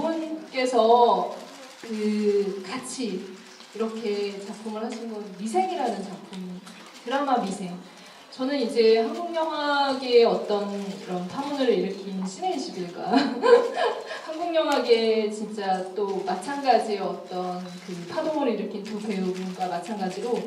분께서 그 같이 이렇게 작품을 하신 건 미생이라는 작품, 드라마 미생. 저는 이제 한국 영화계의 어떤 이런 파문을 일으킨 신의 21가 한국 영화계 진짜 또 마찬가지의 어떤 그 파동을 일으킨 두 배우분과 마찬가지로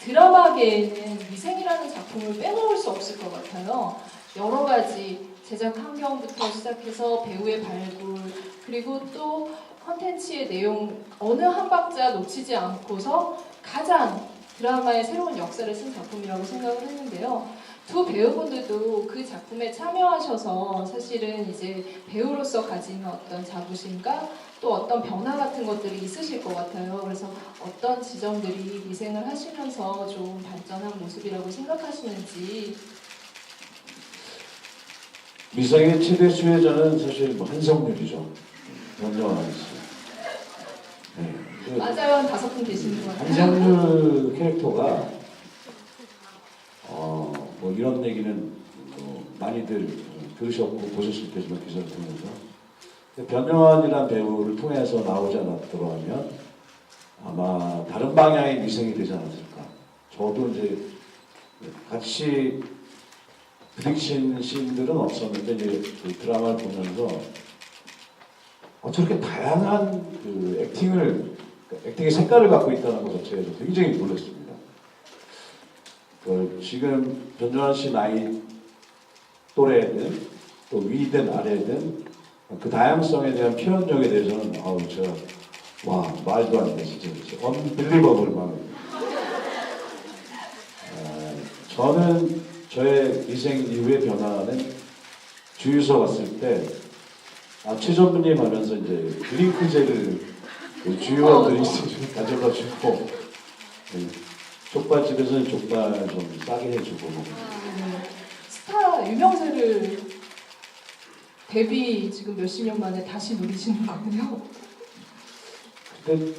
드라마계에는 미생이라는 작품을 빼놓을 수 없을 것 같아요. 여러 가지 제작 환경부터 시작해서 배우의 발굴 그리고 또 컨텐츠의 내용 어느 한 박자 놓치지 않고서 가장 드라마의 새로운 역사를 쓴 작품이라고 생각을 했는데요. 두 배우분들도 그 작품에 참여하셔서 사실은 이제 배우로서 가지는 어떤 자부심과 또 어떤 변화 같은 것들이 있으실 것 같아요. 그래서 어떤 지점들이 미생을 하시면서 좀 발전한 모습이라고 생각하시는지 미생의 최대 수혜자는 사실 뭐 한성률이죠. 변정환 씨. 네. 그 맞아요. 한 다섯 분 계시는 것 같아요. 한성률 캐릭터가 어, 뭐 이런 얘기는 뭐 많이들 들으셨고 보셨을 테지만 기사를 통해서 변정환이라는 배우를 통해서 나오지 않았더라면 아마 다른 방향의 미생이 되지 않았을까. 저도 이제 같이 부딪힌 씬들은 없었는데 이제 그 드라마를 보면서 어, 저렇게 다양한 그 액팅을 그 액팅의 색깔을 갖고 있다는 것 자체에 서 굉장히 놀랐습니다. 그 지금 변정환 씨 나이 또래든 또 위든 아래든 그 다양성에 대한 표현력에 대해서는 아우 제가 와 말도 안 돼 진짜 진짜 언빌리버블 막 아, 저는 저의 인생 이후의 변화는 주유소 갔을 때 아, 최전부님 하면서 이제 드링크제를 그 주유원들이 있으면 가져다 주고 네, 족발집에서는 족발 좀 싸게 해주고 아, 네. 스타 유명세를 데뷔 지금 몇십 년 만에 다시 누리시는 거군요. 그때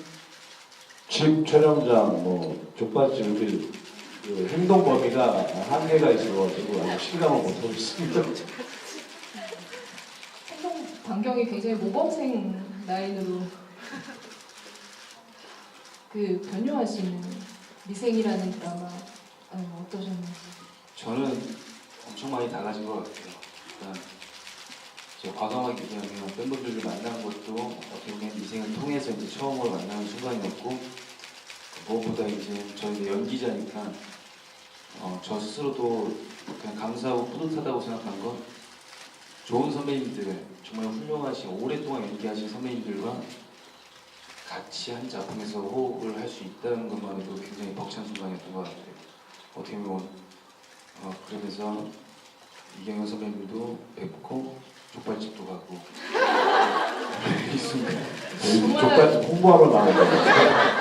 집 촬영장 뭐 족발집이 그 행동 범위가 한계가 있어가지고 아주 실감을 못하고 있습니다. 행동 반경이 굉장히 모범생 라인으로 그 변요하시는 미생이라는 드라마 어, 어떠셨나요? 저는 엄청 많이 달라진 것 같아요. 일단 제가 과감하게 얘기하면 팬분들을 만난 것도 어떻게 보면 미생을 통해서 이제 처음으로 만나는 순간이었고 무엇보다 이제 저희 연기자니까 어, 저 스스로도 그냥 감사하고 뿌듯하다고 생각한 건 좋은 선배님들 정말 훌륭하신 오랫동안 연기하신 선배님들과 같이 한 작품에서 호흡을 할 수 있다는 것만으로도 굉장히 벅찬 순간이었던 것 같아요. 어떻게 보면 어, 그러면서 이경영 선배님도 뵙고 족발집도 가고 있습니다. 족발집 홍보하러 나온 거예요.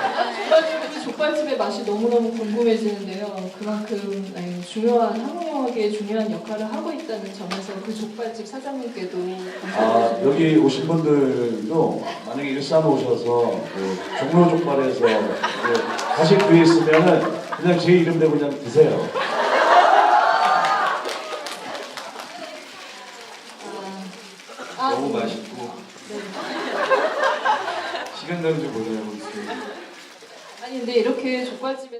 족발집, 족발집의 맛이 너무너무 궁금해지는데요. 그만큼 네, 중요한 한국 영화계에 중요한 역할을 하고 있다는 점에서 그 족발집 사장님께도 아, 감사드립니다. 여기 오신 분들도 만약에 일산 오셔서 그 종로 족발에서 그 가실 기회 있으면은 그냥 제 이름 대고 그냥 드세요. 아, 아, 너무 네. 맛있고 네. 시간 가는 줄 몰라요. 아니 근데 이렇게 족발집에